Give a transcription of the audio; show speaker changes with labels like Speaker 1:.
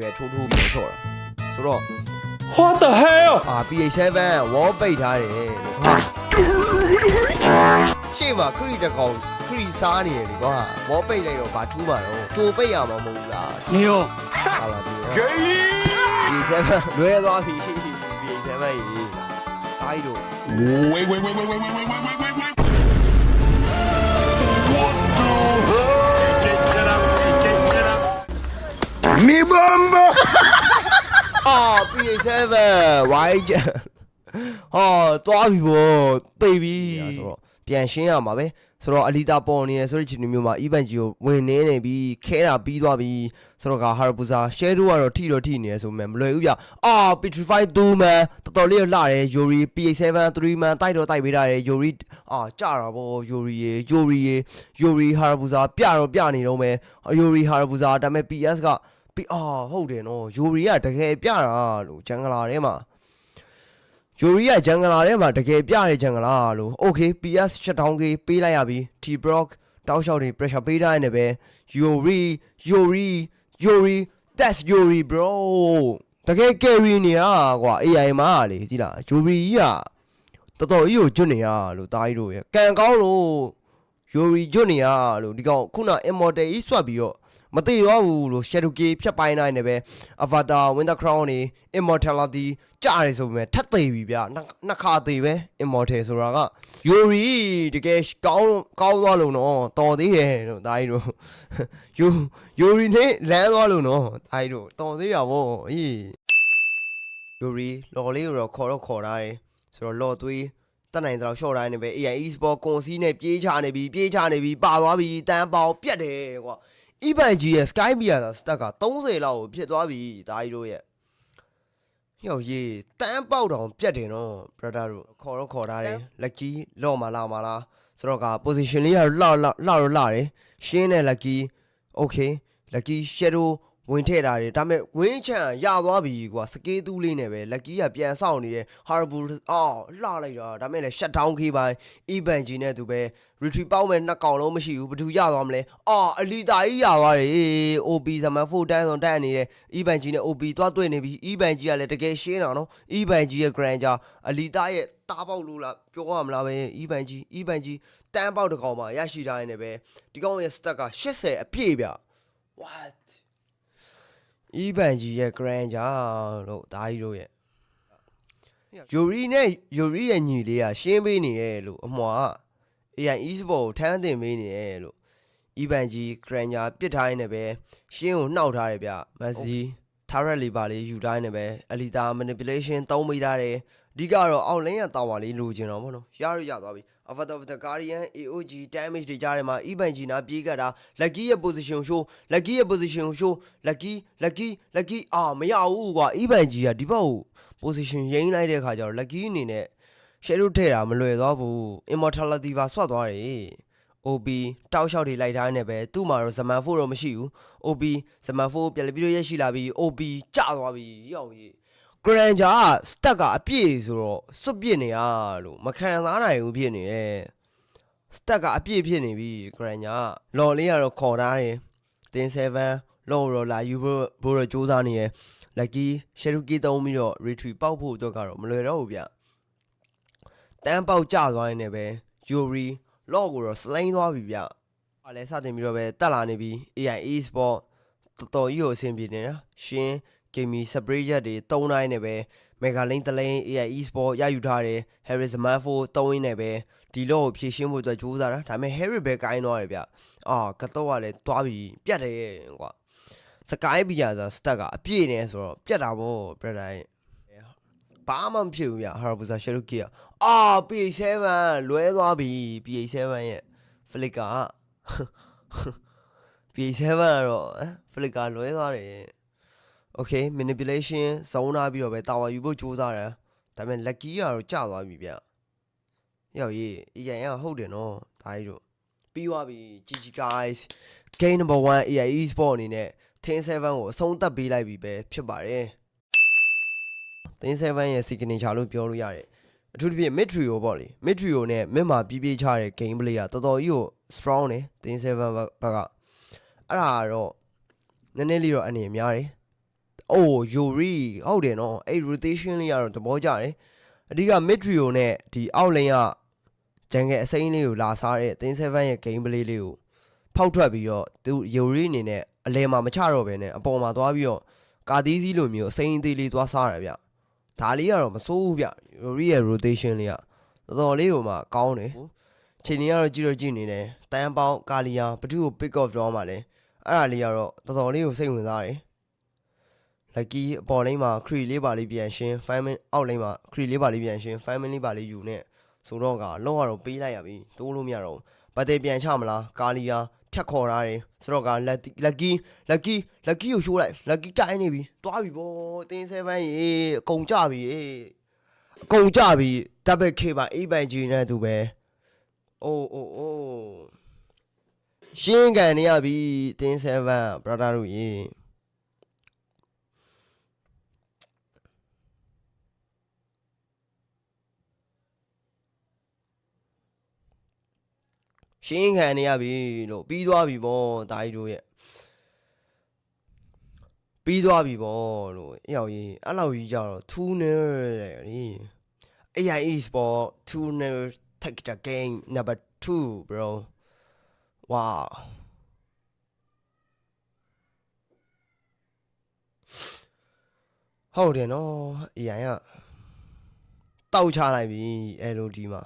Speaker 1: ပဲထိုးထိုးပြီးတော့ဆော့တာဆိုတော့
Speaker 2: What the hell
Speaker 1: အာ PH7 ဝေါ်ပိတ်ထားတယ်လို့ရှေ့မှာခရီးတစ်ကောင်ခရီးစားနေတယ်လေကွာဝေါ်ပိတ်လိုက်တော့ဘာထူးမှာတော့ကြိုပိတ်ရမှာမဟုတ်ဘူးလား
Speaker 2: 你哦，
Speaker 1: ဟာပါပြီ PH7 လွဲသွားပြီ PH7 ကြီးတိုင်းတို့
Speaker 3: Wait, wait, wait, wait, wait, wait, wait, wait, wait, wait, wait.
Speaker 1: PH7 ဝိုင်းချဟာသွားပြီဗောတိတ်ပြီဆိုတော့ပြန်ရှင်းရမှာပဲဆိုတော့အလီတာပေါ်နေရဆိုတဲ့ချိန်မျိုးမှာ event ကြီးကိုဝင်နေနေပြီခဲတာပြီးသွားပြီဆိုတော့ကဟာရပူဇာ share တို့ကတော့ထိတော့ထိနေရဆိုမှမလွယ်ဘူးဗျအာ petrify 2 man တော်တော်လေးလှတယ် yuri PH7 3 man တိုက်တော့တိုက်ပေးတာတယ် yuri အာကြတာဗော yuri ရေ yuri ရေ yuri ဟာရပူဇာပြတော့ပြနေတော့မယ် yuri ဟာရပူဇာဒါပေမဲ့ PS က ပြီးအာဟုတ်တယ်နော်ယိုရီကတကယ်ပြတာလို့ဂျန်ဂလာထဲမှာယိုရီကဂျန်ဂလာထဲမှာတကယ်ပြတဲ့ဂျန်ဂလာလို့ okay PS 7000K ပေးလိုက်ရပြီ T Brock တောက်လျှောက်တွေ pressure ပေးထားနေပဲ Yuri Yuri Yuri that's Yuri bro တကယ် carry နေရကွာ AI မှာလေကြည်လား Yuri ကြီးကတော်တော်ကြီးကိုကျွတ်နေရလို့တားကြီးတို့ရကန်ကောင်းလို့ Yuri ကျွတ်နေရလို့ဒီကောင်ခုန immortal ကြီးဆွတ်ပြီးတော့ မသိရောဘူးလို့ Shadow Key ဖြတ်ပိုင်းနိုင်နေပဲ Avatar Winter Crown နေ Immortality ကြားတယ်ဆိုပေမဲ့ထပ်သေးပြီဗျနှစ်နှစ်ခါသေးပဲ Immortal ဆိုတာက Yuri တကယ်ကောင်းကောင်းသွားလို့နော်တော်သေးတယ်လို့ဒါကြီးတို့ Yu Yuri နဲ့လမ်းသွားလို့နော်ဒါကြီးတို့တော်သေးတာဗောအေး Yuri လော်လေးကိုတော့ခေါ်တော့ခေါ်ထားတယ်ဆိုတော့လော်သွေးတက်နိုင်တော့ရှော့တိုင်းနေပဲ AI Esport ကွန်စီနဲ့ပြေးချနေပြီပြေးချနေပြီပါသွားပြီတန်းပေါင်ပြတ်တယ်ကွာ Evan G ရဲ့ Sky Mia ဆိုစတက်က30လောက်ကိုဖြစ်သွားပြီဒါကြီးတို့ရဲ့ဟျောရေးတန်းပေါက်တောင်ပြတ်တယ်နော် brother တို့ခေါ်တော့ခေါ်ထားတယ် lucky လော့မလာမလားဆိုတော့က position လေးကလှလှလှတော့လှတယ်ရှင်းတဲ့ lucky okay lucky shadow ဝင်ထည့်တာတွေဒါပေမဲ့ဝင်းချန်ရသွားပြီကွာစကေးတူးလေးနဲ့ပဲ lucky ကပြန်ဆောက်နေတယ် harbour အော်လှလိုက်တာဒါပေမဲ့လည်း shut down ခေးပိုင်း evan g နဲ့သူပဲ retreat ပေါက်မဲ့နှစ်ကောင်လုံးမရှိဘူးဘယ်သူရသွားမလဲအော်အလီတာကြီးရသွားတယ် OP ဇမန်4တန်းဆုံးတက်နေတယ် evan g နဲ့ OP သွားတွေ့နေပြီ evan g ကလည်းတကယ်ရှင်းတာနော် evan g ရဲ့ grand ကြာအလီတာရဲ့တားပေါက်လို့လားပြောရမလားပဲ evan g evan g တန်းပေါက်တစ်ကောင်မှရရှိထားနေတယ်ပဲဒီကောင်ရဲ့ stack က80အပြည့်ဗျ what evan g ရဲ့ grand ကြာလို့ဒါကြီးတို့ရဲ့ယူရီနဲ့ယူရီရဲ့ညီလေးကရှင်းပေးနေတယ်လို့အမွာက AI e-sport ကိုထမ်းတင်ပေးနေတယ်လို့ evan g granger ပစ်ထားရင်းနဲ့ပဲရှင်းကိုနှောက်ထားတယ်ဗျမက်ဆီထားရက်လီပါလေးယူထားရင်းနဲ့ပဲအလီတာ manipulation သုံးမိထားတယ်အဓိကတော့အောက်လင်းရတာဝါလေးလိုချင်တော့ဗောနော်ရရရသွားပြီ Avatar of the Guardian AOG damage တွေကြားထဲမှာ evan g နာပြေးကတာ lucky ရဲ့ position show lucky ရဲ့ position show lucky lucky lucky အာမရဘူးကွာ evan g ကဒီဘက်ကို position ရင်းလိုက်တဲ့ခါကျတော့ lucky အနေနဲ့ shadow ထည့်တာမလွယ်သွားဘူး immortality ပါဆွတ်သွားတယ် OB တောက်လျှောက်တွေလိုက်ထားနေပဲသူ့မှာတော့ဇမန်4တော့မရှိဘူး OB ဇမန်4ပြန်ပြီးတော့ရရှိလာပြီး OB ကျသွားပြီရောက် ရေး Granger က stack ကအပြည့်ဆိုတော့စွတ်ပြစ်နေရလို့မခံစားနိုင်ဘူးဖြစ်နေတယ် stack ကအပြည့်ဖြစ်နေပြီ Granger ကလော်လေးကတော့ခေါ်ထားတယ်တင်7လော်ရောလာယူဖို့ဘိုးတော့စူးစမ်းနေရယ် lucky shadow သုံးပြီးတော့ retreat ပေါက်ဖို့အတွက်ကတော့မလွယ်တော့ဘူးဗျတန်းပေါက်ကျသွားရင်လည်းပဲ Yuri လော့ကိုတော့ slain သွားပြီဗျ။ဟာလဲစတင်ပြီးတော့ပဲတက်လာနေပြီ AI e-sport တော်တော်ကြီးကိုအဆင်ပြေနေတာရှင်း gaming spray jet တွေတုံးတိုင်းနဲ့ပဲ mega link တလိန် AI e-sport ရယူထားတယ် Harris Manfo တုံးရင်းနဲ့ပဲဒီလော့ကိုဖြည့်ရှင်းဖို့အတွက်ကြိုးစားတာဒါပေမဲ့ Harry ပဲကိုင်းသွားတယ်ဗျ။အာကတော့ကလည်းတွားပြီးပြတ်တယ်ကွာစကိုင်းပီယာဆိုစတက်ကအပြည့်နေဆိုတော့ပြတ်တာဗော brother ရဲ့ဘာမှမဖြစ်ဘူးဗျဟာရဘူဇာရှယ်လုကီယာအာ P7 လွဲသွားပြီ P7 ရဲ့ flicker က P7 ကတော့ဖလစ်ကာလွဲသွားတယ် Okay manipulation ဇုံးထားပြီးတော့ပဲတာဝါယူဖို့ကြိုးစားတယ်ဒါပေမဲ့ lucky ကတော့ကျသွားပြီဗျရောက်ရေး AI ကဟုတ်တယ်နော်ဒါကြီးတို့ပြီးသွားပြီ GG guys game number 1 AI e-sport အနေနဲ့10 7ကိုအဆုံးသတ်ပေးလိုက်ပြီပဲဖြစ်ပါတယ်10 7ရဲ့ signature လို့ပြောလို့ရတယ်အထူးသဖြင့် mid trio ပေါ့လေ mid trio နဲ့ mid မှာပြီးပြေးချတဲ့ game play ကတော်တော်ကြီးကို strong တယ်10 7ဘက်ကအဲ့ဒါကတော့နည်းနည်းလေးတော့အနေများတယ် အိုး Yuri ဟုတ်တယ်နော်အဲ့ rotation လေးကတော့သဘောကျတယ်အဓိက mid trio နဲ့ဒီအောက် lane ကဂျန်ကအစိမ်းလေးကိုလာစားတဲ့သင်း7ရဲ့ game play လေးကိုဖောက်ထွက်ပြီးတော့သူ Yuri အနေနဲ့အလဲမှာမချတော့ဘဲနဲ့အပေါ်မှာသွားပြီးတော့ကာသီးစည်းလိုမျိုးအစိမ်းအသေးလေးသွားစားရတယ်ဗျဒါလေးကတော့မစိုးဘူးဗျ Yuri ရဲ့ rotation လေးကတော်တော်လေးကိုမှကောင်းတယ်ချိန်ကြီးကတော့ကြည့်တော့ကြည့်နေတယ်တန်ပေါင်းကာလီယာဘသူ့ကို pick off draw မှာလဲအဲ့ဒါလေးကတော့တော်တော်လေးကိုစိတ်ဝင်စားတယ် lucky အပေါ်လိမ့်မှာ cree လေးပါလေးပြန်ရှင်း five min အောက်လိမ့်မှာ cree လေးပါလေးပြန်ရှင်း five min လေးပါလေးယူနေဆိုတော့ကလောကတော့ပေးလိုက်ရပြီတိုးလို့မရတော့ဘူးပတ်သေးပြန်ချမလားကာလီယာဖြတ်ခေါ်ထားတယ်ဆိုတော့က lucky lucky lucky lucky ကိုရှိုးလိုက် lucky ကိုင်းနေပြီတွားပြီဗောတင်း7ရေအကုန်ကြပြီအေးအကုန်ကြပြီ double k ပါ8ပိုင် G နဲ့သူပဲအိုးအိုးအိုးရှင်းကန်နေရပြီတင်း7 brother တို့ရေ ရှင်းခံနေရပြီလို့ပြီးသွားပြီဗောတာကြီးတို့ရဲ့ပြီးသွားပြီဗောလို့အရောက်ကြီးအဲ့လောက်ကြီးကြတော့2 nil တဲ့လေ AI Sport 2 nil take the game number 2 bro wow ဟုတ်တယ်နော် AI ကတောက်ချလိုက်ပြီ LOD မှာ